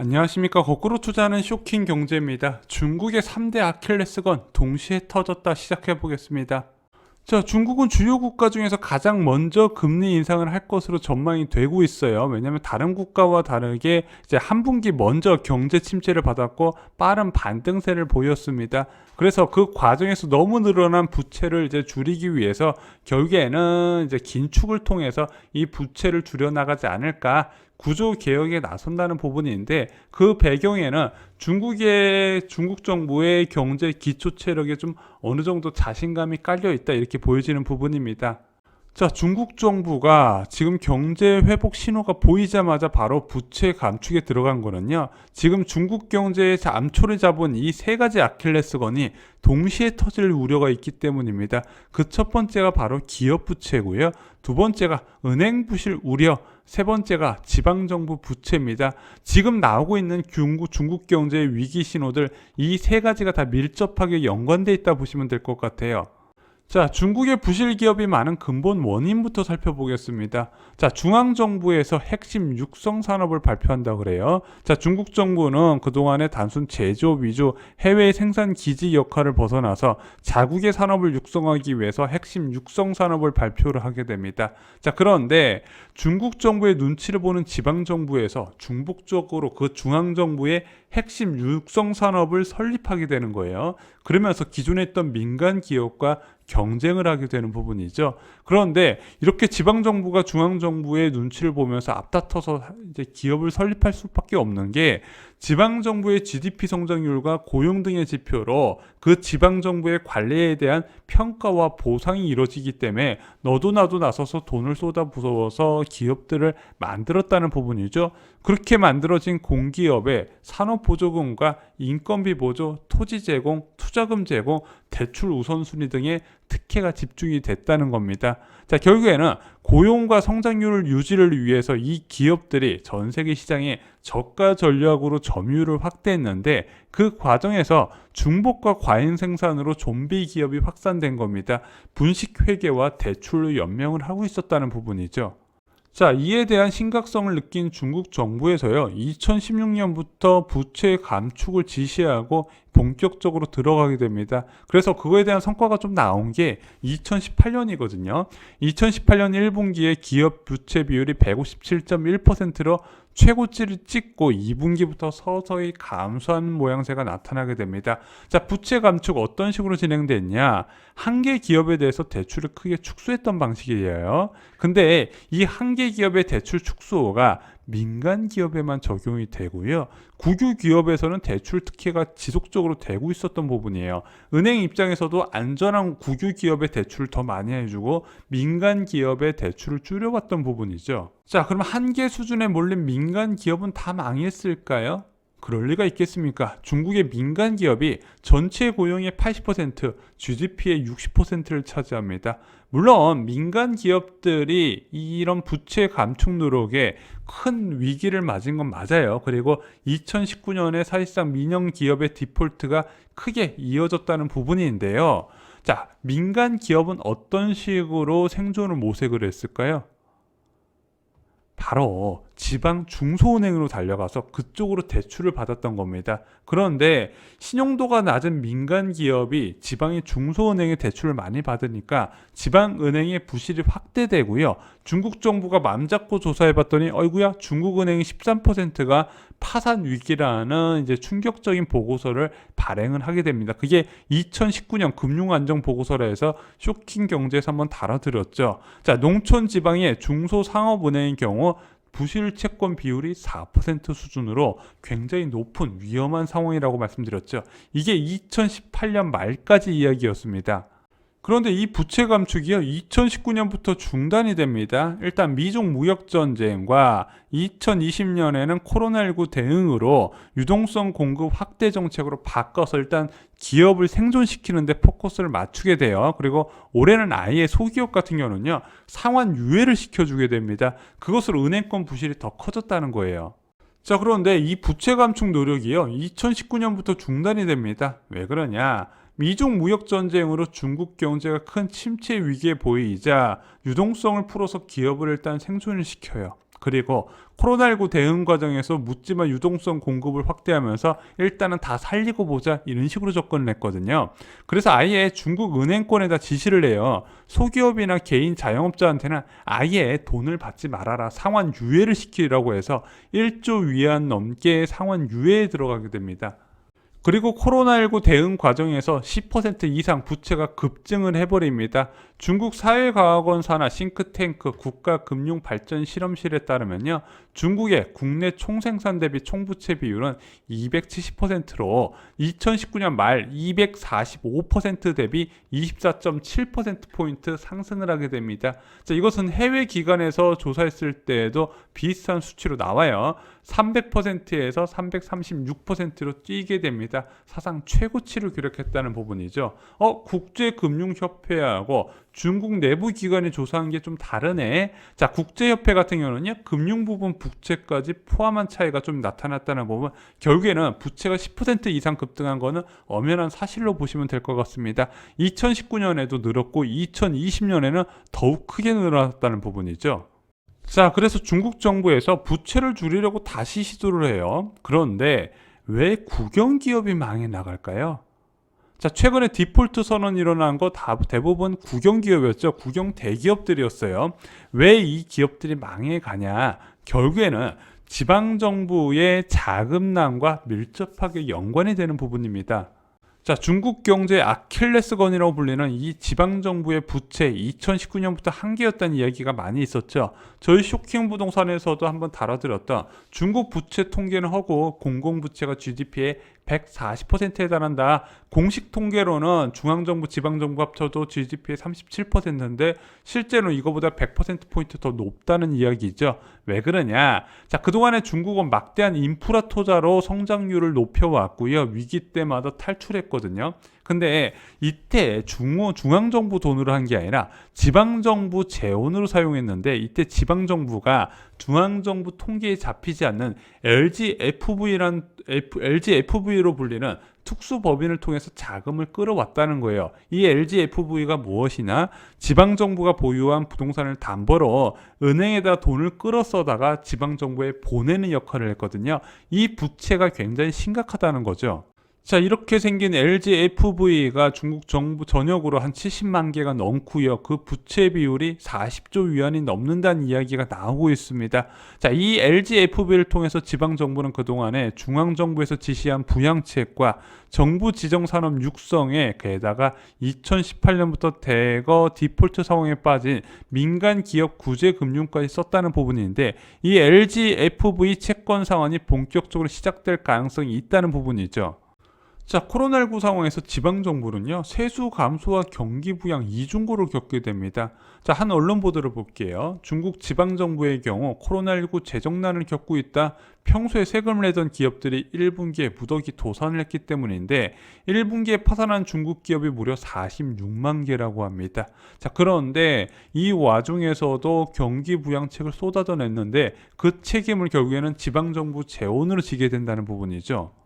안녕하십니까. 거꾸로 투자하는 쇼킹 경제입니다. 중국의 3대 아킬레스건 동시에 터졌다 시작해 보겠습니다. 자, 중국은 주요 국가 중에서 가장 먼저 금리 인상을 할 것으로 전망이 되고 있어요. 왜냐하면 다른 국가와 다르게 이제 한 분기 먼저 경제 침체를 받았고 빠른 반등세를 보였습니다. 그래서 그 과정에서 너무 늘어난 부채를 이제 줄이기 위해서 결국에는 이제 긴축을 통해서 이 부채를 줄여 나가지 않을까 구조 개혁에 나선다는 부분인데 그 배경에는 중국의 중국 정부의 경제 기초 체력에 좀 어느 정도 자신감이 깔려 있다 이렇게 보여지는 부분입니다. 자, 중국 정부가 지금 경제 회복 신호가 보이자마자 바로 부채 감축에 들어간 거는요. 지금 중국 경제의 암초를 잡은 이 세 가지 아킬레스건이 동시에 터질 우려가 있기 때문입니다. 그 첫 번째가 바로 기업 부채고요. 두 번째가 은행 부실 우려, 세 번째가 지방 정부 부채입니다. 지금 나오고 있는 중국, 중국 경제의 위기 신호들 이 세 가지가 다 밀접하게 연관돼 있다 보시면 될 것 같아요. 자, 중국의 부실 기업이 많은 근본 원인부터 살펴보겠습니다. 자, 중앙 정부에서 핵심 육성 산업을 발표한다 그래요. 자, 중국 정부는 그동안에 단순 제조업 위주 해외 생산 기지 역할을 벗어나서 자국의 산업을 육성하기 위해서 핵심 육성 산업을 발표를 하게 됩니다. 자, 그런데 중국 정부의 눈치를 보는 지방 정부에서 중복적으로 그 중앙 정부의 핵심 육성 산업을 설립하게 되는 거예요. 그러면서 기존에 있던 민간 기업과 경쟁을 하게 되는 부분이죠. 그런데 이렇게 지방 정부가 중앙 정부의 눈치를 보면서 앞다퉈서 이제 기업을 설립할 수밖에 없는 게 지방 정부의 GDP 성장률과 고용 등의 지표로 그 지방 정부의 관리에 대한 평가와 보상이 이루어지기 때문에 너도 나도 나서서 돈을 쏟아 부어서 기업들을 만들었다는 부분이죠. 그렇게 만들어진 공기업의 산업 보조금과 인건비 보조, 토지 제공, 투자금 제공, 대출 우선순위 등의 특혜가 집중이 됐다는 겁니다. 자, 결국에는 고용과 성장률 유지를 위해서 이 기업들이 전 세계 시장에 저가 전략으로 점유율을 확대했는데 그 과정에서 중복과 과잉 생산으로 좀비 기업이 확산된 겁니다. 분식 회계와 대출로 연명을 하고 있었다는 부분이죠. 자, 이에 대한 심각성을 느낀 중국 정부에서요, 2016년부터 부채 감축을 지시하고 본격적으로 들어가게 됩니다. 그래서 그거에 대한 성과가 좀 나온 게 2018년이거든요. 2018년 1분기에 기업 부채 비율이 157.1%로 최고치를 찍고 2분기부터 서서히 감소하는 모양새가 나타나게 됩니다. 자, 부채 감축 어떤 식으로 진행됐냐? 한 개 기업에 대해서 대출을 크게 축소했던 방식이에요. 근데 이 한 개 기업의 대출 축소가 민간 기업에만 적용이 되고요. 국유 기업에서는 대출 특혜가 지속적으로 되고 있었던 부분이에요. 은행 입장에서도 안전한 국유 기업의 대출을 더 많이 해주고 민간 기업의 대출을 줄여봤던 부분이죠. 자, 그럼 한계 수준에 몰린 민간 기업은 다 망했을까요? 그럴 리가 있겠습니까? 중국의 민간 기업이 전체 고용의 80%, GDP의 60%를 차지합니다. 물론 민간 기업들이 이런 부채 감축 노력에 큰 위기를 맞은 건 맞아요. 그리고 2019년에 사실상 민영 기업의 디폴트가 크게 이어졌다는 부분인데요. 자, 민간 기업은 어떤 식으로 생존을 모색을 했을까요? 바로 지방 중소은행으로 달려가서 그쪽으로 대출을 받았던 겁니다. 그런데 신용도가 낮은 민간 기업이 지방의 중소은행에 대출을 많이 받으니까 지방은행의 부실이 확대되고요. 중국 정부가 맘 잡고 조사해봤더니 어이구야 중국은행이 13%가 파산 위기라는 이제 충격적인 보고서를 발행을 하게 됩니다. 그게 2019년 금융안정 보고서라 해서 쇼킹 경제에서 한번 다뤄드렸죠. 자, 농촌 지방의 중소상업은행의 경우 부실 채권 비율이 4% 수준으로 굉장히 높은 위험한 상황이라고 말씀드렸죠. 이게 2018년 말까지 이야기였습니다. 그런데 이 부채 감축이요 2019년부터 중단이 됩니다. 일단 미중 무역 전쟁과 2020년에는 코로나19 대응으로 유동성 공급 확대 정책으로 바꿔서 일단 기업을 생존시키는데 포커스를 맞추게 돼요. 그리고 올해는 아예 소기업 같은 경우는요 상환 유예를 시켜주게 됩니다. 그것으로 은행권 부실이 더 커졌다는 거예요. 자, 그런데 이 부채 감축 노력이요. 2019년부터 중단이 됩니다. 왜 그러냐? 미중 무역 전쟁으로 중국 경제가 큰 침체 위기에 보이자 유동성을 풀어서 기업을 일단 생존을 시켜요. 그리고 코로나19 대응 과정에서 묻지마 유동성 공급을 확대하면서 일단은 다 살리고 보자 이런 식으로 접근을 했거든요. 그래서 아예 중국 은행권에다 지시를 해요. 소기업이나 개인 자영업자한테는 아예 돈을 받지 말아라. 상환 유예를 시키라고 해서 1조 위안 넘게 상환 유예에 들어가게 됩니다. 그리고 코로나19 대응 과정에서 10% 이상 부채가 급증을 해버립니다. 중국 사회과학원 산하 싱크탱크 국가금융발전실험실에 따르면요. 중국의 국내 총생산 대비 총부채 비율은 270%로 2019년 말 245% 대비 24.7%포인트 상승을 하게 됩니다. 자, 이것은 해외 기관에서 조사했을 때에도 비슷한 수치로 나와요. 300%에서 336%로 뛰게 됩니다. 사상 최고치를 기록했다는 부분이죠. 어, 국제금융협회하고 중국 내부 기관이 조사한 게 좀 다르네. 자, 국제협회 같은 경우는요, 금융 부분 부채까지 포함한 차이가 좀 나타났다는 부분, 결국에는 부채가 10% 이상 급등한 거는 엄연한 사실로 보시면 될 것 같습니다. 2019년에도 늘었고, 2020년에는 더욱 크게 늘어났다는 부분이죠. 자, 그래서 중국 정부에서 부채를 줄이려고 다시 시도를 해요. 그런데 왜 국영 기업이 망해 나갈까요? 자, 최근에 디폴트 선언 일어난 거 다 대부분 국영 기업이었죠. 국영 대기업들이었어요. 왜 이 기업들이 망해 가냐? 결국에는 지방 정부의 자금난과 밀접하게 연관이 되는 부분입니다. 자, 중국 경제의 아킬레스건이라고 불리는 이 지방 정부의 부채 2019년부터 한계였다는 이야기가 많이 있었죠. 저희 쇼킹 부동산에서도 한번 다뤄드렸던 중국 부채 통계는 하고 공공 부채가 GDP의 140%에 달한다. 공식 통계로는 중앙정부, 지방정부 합쳐도 GDP의 37%인데 실제로 이거보다 100%포인트 더 높다는 이야기죠. 왜 그러냐? 자, 그동안에 중국은 막대한 인프라 투자로 성장률을 높여왔고요. 위기 때마다 탈출했거든요. 근데 이때 중앙, 중앙정부 돈으로 한 게 아니라 지방정부 재원으로 사용했는데 이때 지방정부가 중앙정부 통계에 잡히지 않는 LGFV란 LGFV로 불리는 특수법인을 통해서 자금을 끌어왔다는 거예요. 이 LGFV가 무엇이냐? 지방정부가 보유한 부동산을 담보로 은행에다 돈을 끌어 써다가 지방정부에 보내는 역할을 했거든요. 이 부채가 굉장히 심각하다는 거죠. 자, 이렇게 생긴 LGFV가 중국 정부 전역으로 한 70만 개가 넘고요. 그 부채 비율이 40조 위안이 넘는다는 이야기가 나오고 있습니다. 자, 이 LGFV를 통해서 지방 정부는 그 동안에 중앙 정부에서 지시한 부양책과 정부 지정 산업 육성에 게다가 2018년부터 대거 디폴트 상황에 빠진 민간 기업 구제 금융까지 썼다는 부분인데 이 LGFV 채권 상환이 본격적으로 시작될 가능성이 있다는 부분이죠. 자, 코로나19 상황에서 지방정부는요, 세수 감소와 경기 부양 이중고를 겪게 됩니다. 자, 한 언론 보도를 볼게요. 중국 지방정부의 경우 코로나19 재정난을 겪고 있다. 평소에 세금을 내던 기업들이 1분기에 무더기 도산을 했기 때문인데 1분기에 파산한 중국 기업이 무려 46만 개라고 합니다. 자, 그런데 이 와중에서도 경기 부양책을 쏟아져 냈는데 그 책임을 결국에는 지방정부 재원으로 지게 된다는 부분이죠.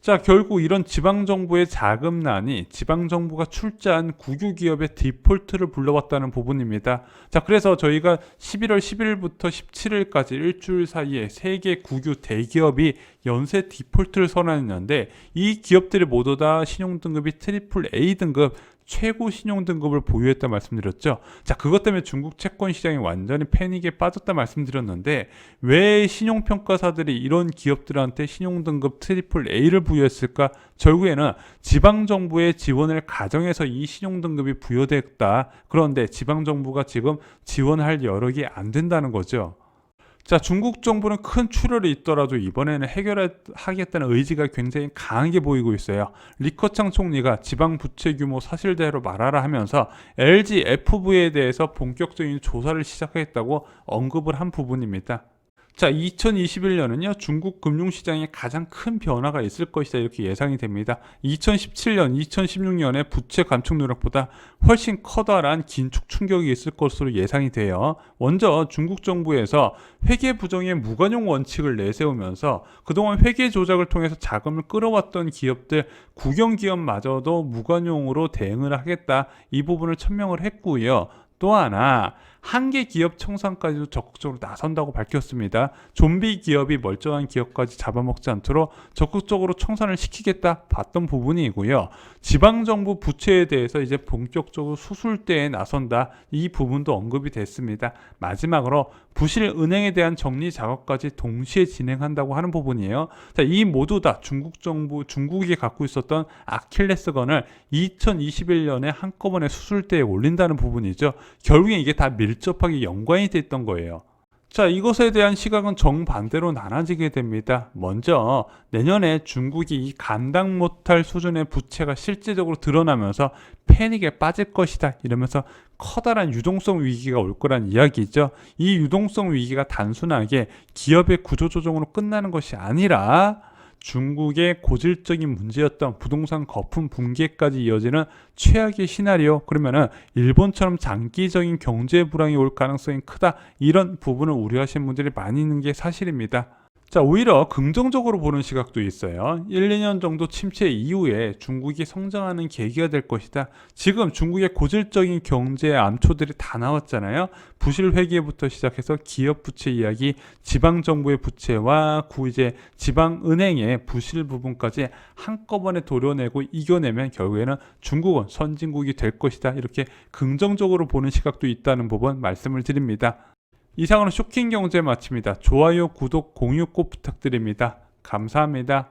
자, 결국 이런 지방정부의 자금난이 지방정부가 출자한 국유기업의 디폴트를 불러왔다는 부분입니다. 자, 그래서 저희가 11월 10일부터 17일까지 일주일 사이에 세계 국유 대기업이 연쇄 디폴트를 선언했는데 이 기업들이 모두 다 신용등급이 트리플 A 등급 최고 신용 등급을 보유했다 말씀드렸죠. 자, 그것 때문에 중국 채권 시장이 완전히 패닉에 빠졌다 말씀드렸는데 왜 신용 평가사들이 이런 기업들한테 신용 등급 트리플 A를 부여했을까? 결국에는 지방 정부의 지원을 가정해서 이 신용 등급이 부여됐다. 그런데 지방 정부가 지금 지원할 여력이 안 된다는 거죠. 자, 중국 정부는 큰 출혈이 있더라도 이번에는 해결하겠다는 의지가 굉장히 강하게 보이고 있어요. 리커창 총리가 지방 부채 규모 사실대로 말하라 하면서 LG FV에 대해서 본격적인 조사를 시작했다고 언급을 한 부분입니다. 자, 2021년은요, 중국 금융시장에 가장 큰 변화가 있을 것이다, 이렇게 예상이 됩니다. 2017년, 2016년의 부채 감축 노력보다 훨씬 커다란 긴축 충격이 있을 것으로 예상이 돼요. 먼저 중국 정부에서 회계 부정의 무관용 원칙을 내세우면서 그동안 회계 조작을 통해서 자금을 끌어왔던 기업들, 국영 기업마저도 무관용으로 대응을 하겠다, 이 부분을 천명을 했고요. 또 하나 한계 기업 청산까지도 적극적으로 나선다고 밝혔습니다. 좀비 기업이 멀쩡한 기업까지 잡아먹지 않도록 적극적으로 청산을 시키겠다 봤던 부분이고요. 지방 정부 부채에 대해서 이제 본격적으로 수술대에 나선다 이 부분도 언급이 됐습니다. 마지막으로 부실 은행에 대한 정리 작업까지 동시에 진행한다고 하는 부분이에요. 자, 이 모두 다 중국 정부 중국이 갖고 있었던 아킬레스건을 2021년에 한꺼번에 수술대에 올린다는 부분이죠. 결국에 이게 다 밀 접하게 연관이 됐던 거예요. 자, 이것에 대한 시각은 정반대로 나눠지게 됩니다. 먼저 내년에 중국이 이 감당 못할 수준의 부채가 실제적으로 드러나면서 패닉에 빠질 것이다. 이러면서 커다란 유동성 위기가 올 거란 이야기죠. 이 유동성 위기가 단순하게 기업의 구조조정으로 끝나는 것이 아니라 중국의 고질적인 문제였던 부동산 거품 붕괴까지 이어지는 최악의 시나리오 그러면은 일본처럼 장기적인 경제 불황이 올 가능성이 크다 이런 부분을 우려하시는 분들이 많이 있는 게 사실입니다. 자, 오히려 긍정적으로 보는 시각도 있어요. 1, 2년 정도 침체 이후에 중국이 성장하는 계기가 될 것이다. 지금 중국의 고질적인 경제 암초들이 다 나왔잖아요. 부실 회계부터 시작해서 기업 부채 이야기, 지방 정부의 부채와 구 이제 지방 은행의 부실 부분까지 한꺼번에 도려내고 이겨내면 결국에는 중국은 선진국이 될 것이다. 이렇게 긍정적으로 보는 시각도 있다는 부분 말씀을 드립니다. 이상으로 쇼킹 경제 마칩니다. 좋아요, 구독, 공유 꼭 부탁드립니다. 감사합니다.